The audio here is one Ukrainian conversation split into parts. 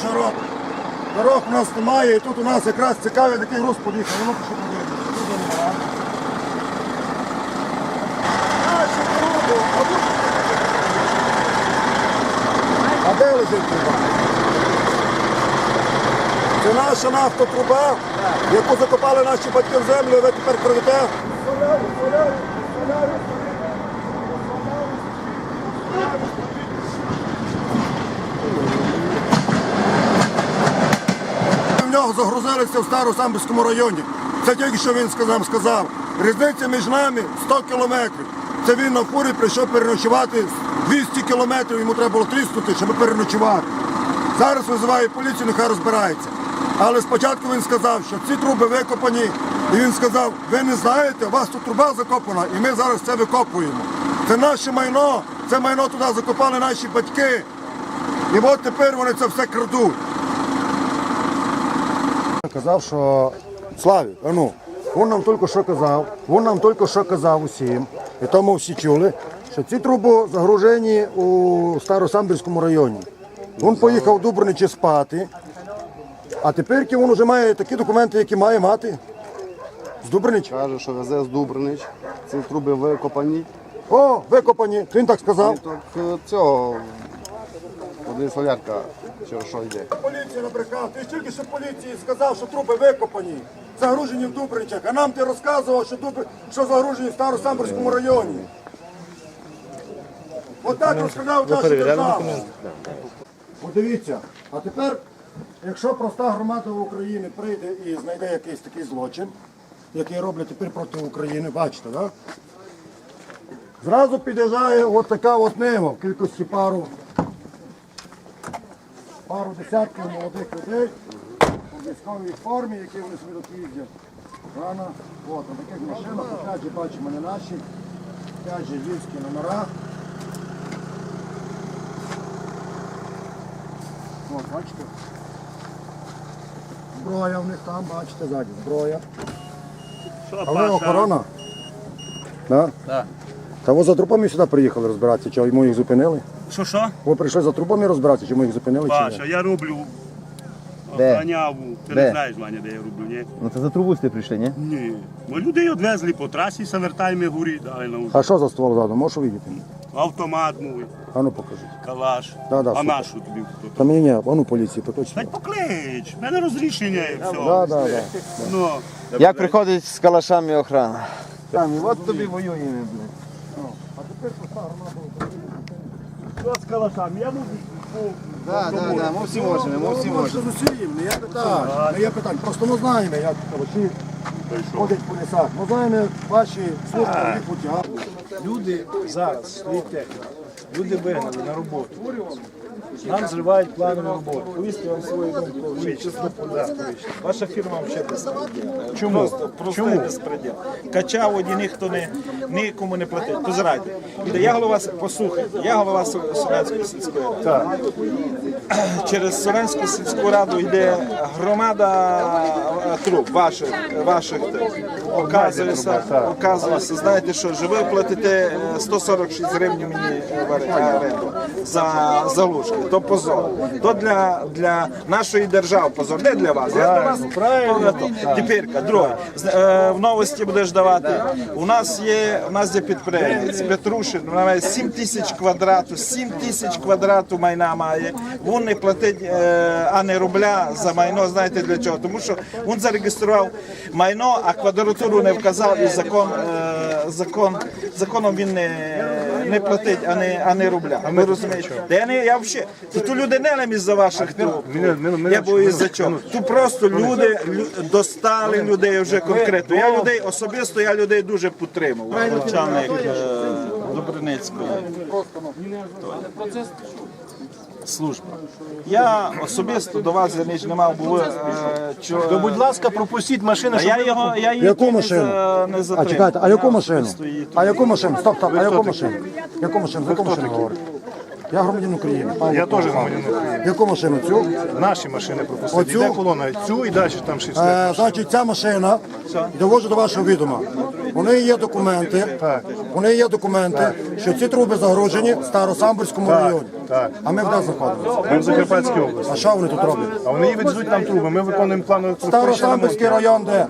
що робить. Дорог у нас немає, і тут у нас якраз цікавий такий груз поїхав. Ну, що подивимося. А, де лежить труба? Це наша нафтотруба, яку закопали наші батьки в землю, і ви тепер крадете. Соляри, соляри, соляри. В нього загрузилися в Старосамбірському районі. Це тільки що він сказав, сказав. Різниця між нами 100 кілометрів. Це він на фурі прийшов переночувати 200 кілометрів, йому треба було 300, щоб переночувати. Зараз визиває поліцію, нехай розбирається. Але спочатку він сказав, що ці труби викопані, і він сказав, ви не знаєте, у вас тут труба закопана, і ми зараз це викопуємо. Це наше майно, це майно туди закопали наші батьки. І от тепер вони це все крадуть. Казав, що Славі, а ну, він нам тільки що казав, він нам тільки що казав усім, і тому всі чули, що ці труби загружені у Старосамбірському районі. Він поїхав в Дубровичі спати, а тепер він вже має такі документи, які має мати. З Дубровича. Каже, що везе з Дубринич, ці труби викопані. О, викопані, він так сказав. Так е, цього один солярка через що йде. Поліція набрехав, ти ж тільки що поліції сказав, що труби викопані, загружені в Дубричах, а нам ти розказував, що, Дубри... що загружені в Старосамбірському районі. Отак розказав наша держава. Подивіться, а тепер, якщо проста громада України прийде і знайде якийсь такий злочин, який роблять тепер проти України, бачите, так? Зразу під'їжджає от така от нива в кількості пару пару десятків молодих людей у військовій формі, які вони собі тут їздять. Рано. От, на таких машинах, опять же, бачимо, не наші, опять же, львівські номера. От, бачите? Зброя в них там, бачите, ззаді, зброя. А ви охорона? Да? Так. Та ви за трупами сюди приїхали розбиратися, чи йому їх зупинили? Що що? Ви прийшли за трупами розбиратися, чому їх зупинили? Чи ні? Я роблю Де? охраняву. Ти Де? не знаєш, Ваня, де я роблю, ні? Ну це за трубу сте прийшли, ні? Ні. Ми людей відвезли по трасі, завертаємо горі, далі на А що за ствол ззаду? Можеш увидіти? автомат мовий, А ну покажіть. калаш. Да, да, а супер. нашу тобі хто Та мені ні, а ну поліції, Та поточно. поклич, в мене розрішення і все. Да, да, да. Ну, Як приходить з калашами охрана? Там, і от тобі воюємо, блядь. що з калашами? Я можу. Так, так, так, ми всі можемо, ми всі. Просто ми знаємо, як калаші ходять по лісах. Ми знаємо, ваші служби їх. Люди зараз стоїть техніка. Люди вигнали на роботу. Нам зривають планову роботу. Повісти вам свою думку. Чесно. Ваша фірма взагалі безпреділ. Чому? Просто, просто безпреділ. Качав воді ніхто не нікому не платить. Позирайте. Я голова послухайте, я голова Су- сільської ради. Через Сурянську сільську раду йде громада е, труб ваших ваших тих. Оказується, оказується, знаєте що, що ви платите е, 146 гривень мені е, в оренду за залужки. То позор. То для, для нашої держави позор, не для вас. Я до вас правильно. Тепер, друге, е, в новості будеш давати. У нас є, у нас є підприємець Петрушин, вона має 7 тисяч квадратів, 7 тисяч квадратів майна має. Він не платить е, а не рубля за майно. Знаєте для чого? Тому що він зареєстрував майно, а квадратуру не вказав і закон, е, закон, законом він не, не платить, а не, а не рубля. Ми розумієте? що я не я взагалі. То тут люди не лем із-за ваших труб. Я боюсь за чого. Тут просто люди лю- достали людей вже конкретно. Я людей особисто я людей дуже підтримував. Начальник е, Добриницької служби. Я особисто до вас я не мав, бо ви, е, чо- То, будь ласка, пропустіть машину, а щоб я його я її Яку не машину? за- не А затримав. чекайте, а яку машину? А яку машину? Стоп, стоп, а яку машину? Яку машину? За яку машину говорите? Я громадянин України. Я теж громадянин України. Яку машину? Цю? Наші машини пропустили. Оцю? Йде колона цю і далі там ще Е, значить, ця машина, довожу до вашого відома. У неї є документи, у неї є документи, що ці труби загружені в Старосамбурському районі. Так. А ми в нас знаходимося? Ми в Закарпатській області. А що вони тут роблять? А вони везуть нам труби. Ми виконуємо планове Старосамбірський район де?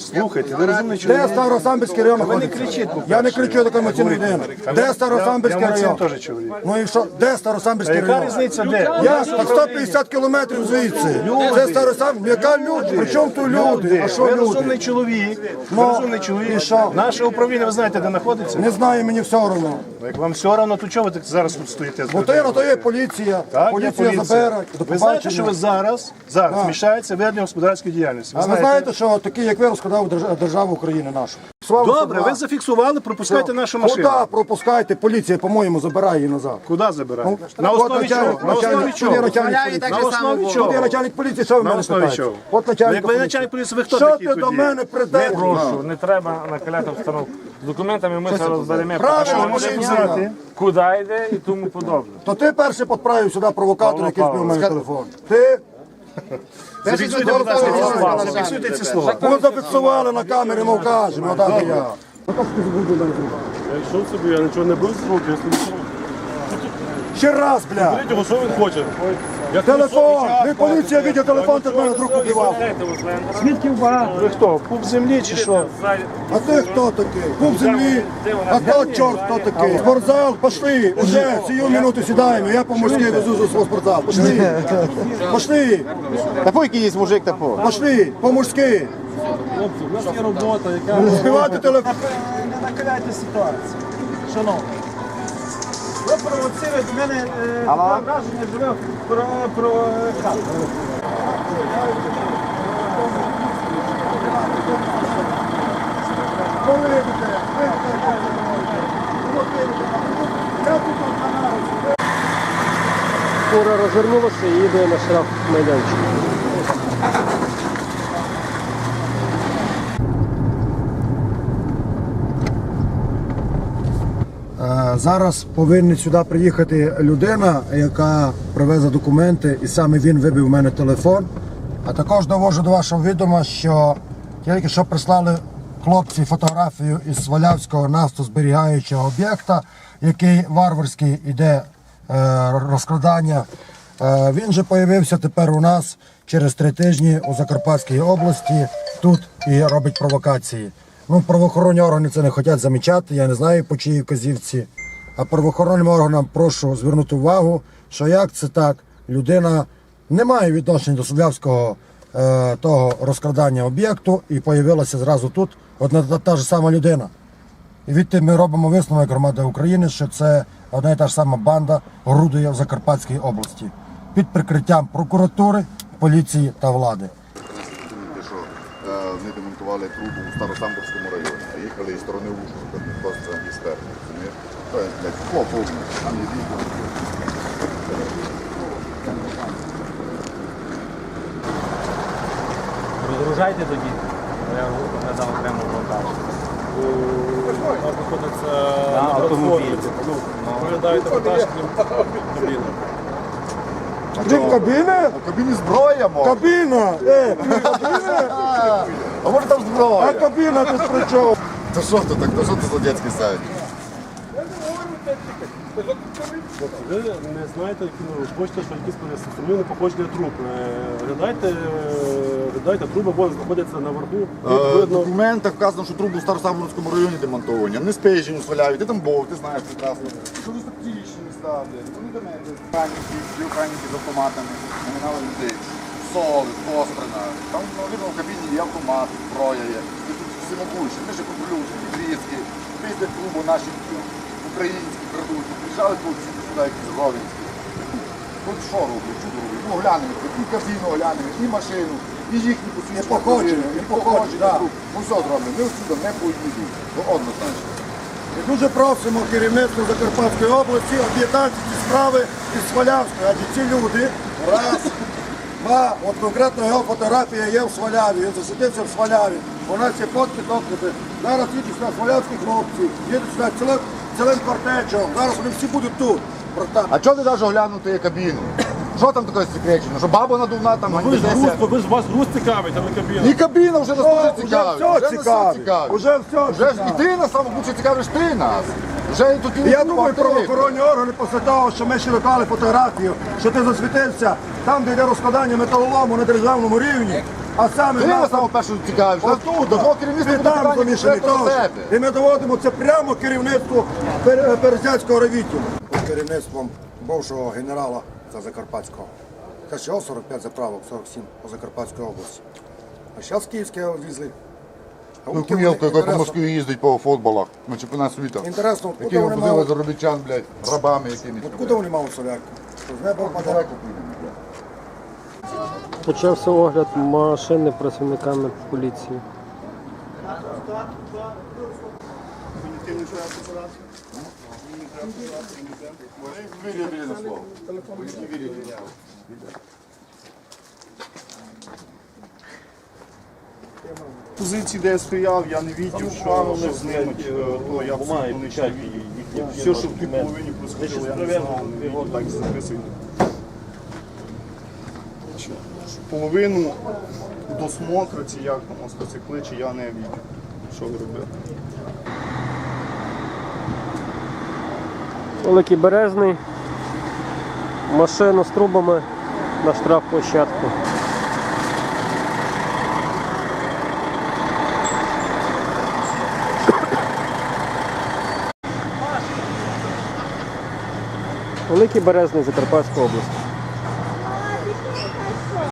Слухайте, ви розумний чоловік. Де Старосамбірський район? Ви не знаходиться? кричіть. Я не кричу до емоційної людини. Де Старосамбірський Я район? теж чоловік. Ну і що? Де А Старосамбірський яка район? різниця де? Я так 150 кілометрів звідси. Це Старосам. Яка люди? При чому тут люди? А що ви люди? розумний чоловік. Ви Ну, розумний чоловік. що? Наше управління, ви знаєте, де знаходиться? Не знаю, мені все одно. Ну, Як вам все одно, то чого ви так зараз тут стоїте? з Бо то є, то є поліція. Так, є поліція забере. До Ви знаєте, що ви побачення. зараз, зараз мішається ведення господарської діяльності. А ви знаєте, що такі, як ви, держ- державу України нашу. Слава Добре, ви зафіксували, пропускайте нашу машину. Куди пропускайте? Поліція, по-моєму, забирає її назад. Куди забирати? Ну, На от основі начальник- чого? На основі начальник- чого? начальник. На основі чого? є начальник поліції, що ви На мене основі питаєте? чого? От Ну, начальник ви поліції. начальник поліції, ви хто Що такий ти тоді? до мене придеш? Прошу, не треба накаляти обстановку. З документами ми це розберемо. Правильно, Що поліція. знати? Куди йде і тому подобне. То ти перший підправив сюди провокатор, який збив мене телефон. Ти? Зафіксуйте, будь ласка, ці слова. Зафіксуйте ці слова. Ми зафіксували на камері, ми вкажемо. Отак і я. Йшов собі, я нічого не бив з я. Ще раз, бля. Його, що він хоче? Я Телефон! Ви поліція відео телефон, ти в мене друг побивав. Ви хто? Пуп землі чи що? А ти хто такий? Куб землі. А то чорт хто такий? Спортзал, пошли. Уже цю минуту сідаємо. Я по-морськи везу за свій спортзал. Пошли. Пошли. Та який є мужик та по. Пошли. По-морськи. Хлопці, у нас є робота, яка Збивати телефон. Не накаляйте ситуацію. Шановні. Ви в мене е, таке враження, що ви про, про е, хату. Фура розвернулася і їде на штраф майданчик. Зараз повинна сюди приїхати людина, яка привезе документи, і саме він вибив у мене телефон. А також довожу до вашого відома, що тільки що прислали хлопці фотографію із Свалявського нафтозберігаючого об'єкта, який варварський іде е, розкрадання. Е, Він же появився тепер у нас через три тижні у Закарпатській області тут і робить провокації. Ну, правоохоронні органи це не хочуть замічати, я не знаю по чиїй вказівці. А правоохоронним органам прошу звернути увагу, що як це так, людина не має відношення до Судлявського е, того розкрадання об'єкту і появилася зразу тут одна та, та ж сама людина. І відти ми робимо висновок громади України, що це одна і та ж сама банда орудує в Закарпатській області під прикриттям прокуратури, поліції та влади. Е, вони демонтували трубу у Старосамбурському районі, а їхали із сторони Ужгорода, просто розумієш? То є, блядь, по повному, там є відео. Розгружайте тоді. Я надав окремо монтаж. там знаходиться Да, на автомобіль. Ну, виглядаєте вантажки, блін. Ти в кабіни? В кабіні зброя, мо. Кабіна! Е, кабіна! А може там зброя? А кабіна ти при чому? Та що ти так, та що ти за дядський сайт? Ви не знаєте, ну, хочете, що якісь перестрілили походження труб. Е, Глядайте, е, глядайте труби, бо знаходяться наверху. Е, В Видно, документах вказано, що труби у Старосамбурському районі демонтовані. Вони спежені, сваляють. Ти там був, ти знаєш прекрасно. Що ви тріщини ставлять? Вони до мене. Охранники, дві охранники з автоматами, номінали людей. Соли, пострана. Там, ну, видно, в кабіні є автомат, зброя є. І тут всі могучі. Ми ще контролюють, підрізки. Після клубу наші українські крадуть. Приїжджали тут всі сюди, якісь ровенські. Тут що роблять, чудо роблять. Ну, глянемо, і кабіну глянемо, і машину, і їхні посвідчення. І походження, і походження. Ну все зроблено, ми всюди не поїду. Ну, однозначно. І дуже просимо керівництво Закарпатської області об'єднати ці справи із Свалявською, адже ці люди раз, два, от конкретно його фотографія є в Сваляві, він засидився в Сваляві. У нас є фотки, документи. Зараз їдуть сюди свалявські хлопці, їдуть сюди цілим, цілим кортечом. Зараз вони всі будуть тут. братан. А чого ти навіть оглянути кабіну? Що там таке секречено? Що баба надувна там ви ж груз, ви ж вас груз цікавить, а не кабіна. І кабіна вже нас дуже Уже цікавить. все нас цікавить. цікавить. Уже все Вже ж і цікавить. ти нас саме більше цікавиш ти нас. Вже і тут І я думаю, правоохоронні органи після того, що ми ще виклали фотографію, що ти засвітився там, де йде розкладання металолому на державному рівні, а саме Ти нас нас саме перше цікавиш. Отут, До твого керівництва ти буде там питання до теж. тебе. І ми доводимо це прямо керівництву Пер- Перезяцького равіту. Під керівництвом бувшого генерала за Закарпатського. Це ще 45 заправок, 47 по Закарпатській області. А зараз Київське візли. А Ну, вони- яка по інтересно- Москві їздить по футболах на чемпіонат світу. Інтересно, Які откуда вони возили заробітчан, блядь, рабами якимись. откуда вони мали солярку? З неба впаде? Почався огляд машини працівниками поліції. Позиції, де я стояв, я не бачив, що, що з ними, чи, е, то я абсолютно не чую. Все, що в тій половині происходило, я не знав, не так і записують. Що- що Половину досмотра, ці як там мотоцикли, чи я не бачив, що ви робили. Великий Березний. Машину з трубами на штрафплощадку. Великий Березний Закарпатська область.